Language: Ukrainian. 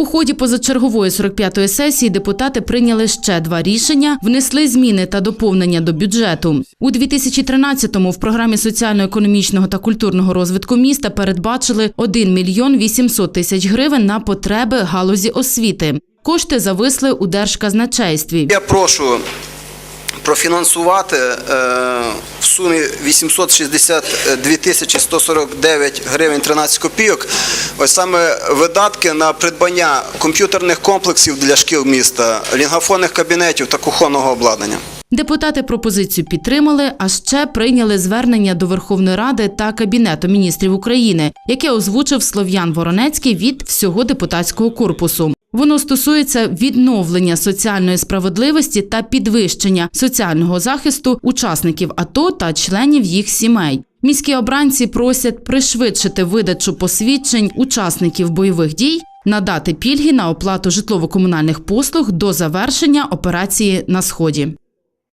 У ході позачергової 45-ї сесії депутати прийняли ще два рішення, внесли зміни та доповнення до бюджету. У 2013-му в програмі соціально-економічного та культурного розвитку міста передбачили 1 мільйон 800 тисяч гривень на потреби галузі освіти. Кошти зависли у держказначействі. Я прошу профінансувати е, в сумі 862 тисячі 149 гривень 13 копійок. Ось саме видатки на придбання комп'ютерних комплексів для шкіл міста, лінгафонних кабінетів та кухонного обладнання. Депутати пропозицію підтримали, а ще прийняли звернення до Верховної Ради та Кабінету міністрів України, яке озвучив Слов'ян Воронецький від всього депутатського корпусу. Воно стосується відновлення соціальної справедливості та підвищення соціального захисту учасників АТО та членів їх сімей. Міські обранці просять пришвидшити видачу посвідчень учасників бойових дій, надати пільги на оплату житлово-комунальних послуг до завершення операції на сході.